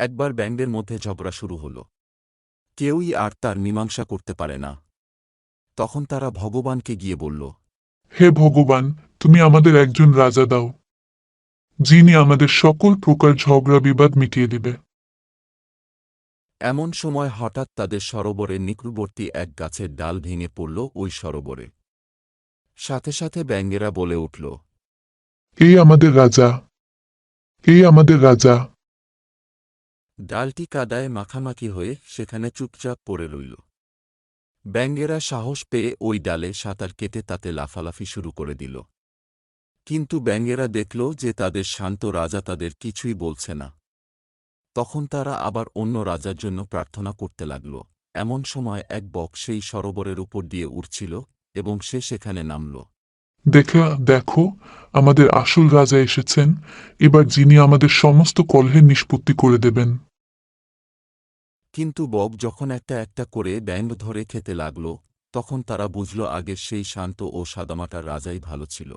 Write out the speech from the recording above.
একবার ব্যাংদের মধ্যে ঝগড়া শুরু হল। কেউই আর তার মীমাংসা করতে পারে না। তখন তারা ভগবানকে গিয়ে বলল হে ভগবান তুমি আমাদের একজন রাজা দাও যিনি আমাদের সকল প্রকার ঝগড়া বিবাদ মিটিয়ে দিবে। এমন সময় হঠাৎ তাদের সরোবরের নিকটবর্তী এক গাছের ডাল ভেঙে পড়ল ওই সরোবরে। সাথে সাথে ব্যাঙ্গেরা বলে উঠল এই আমাদের রাজা এই আমাদের রাজা। ডালটি কাদায় মাখামাখি হয়ে সেখানে চুপচাপ পড়ে রইল। ব্যাঙ্গেরা সাহস পেয়ে ওই ডালে সাঁতার কেটে তাতে লাফালাফি শুরু করে দিল। কিন্তু ব্যাঙ্গেরা দেখল যে তাদের শান্ত রাজা তাদের কিছুই বলছে না। তখন তারা আবার অন্য রাজার জন্য প্রার্থনা করতে লাগল। এমন সময় এক বক সেই সরোবরের উপর দিয়ে উঠছিল এবং সে সেখানে নামল। দেখা, দেখো, আমাদের আসল রাজা এসেছেন। এবার যিনি আমাদের সমস্ত কলহের নিষ্পত্তি করে দেবেন। কিন্তু বব যখন একটা একটা করে ব্যান্ড ধরে খেতে লাগল, তখন তারা বুঝল আগের সেই শান্ত ও সাদামাটার রাজাই ভালো ছিল।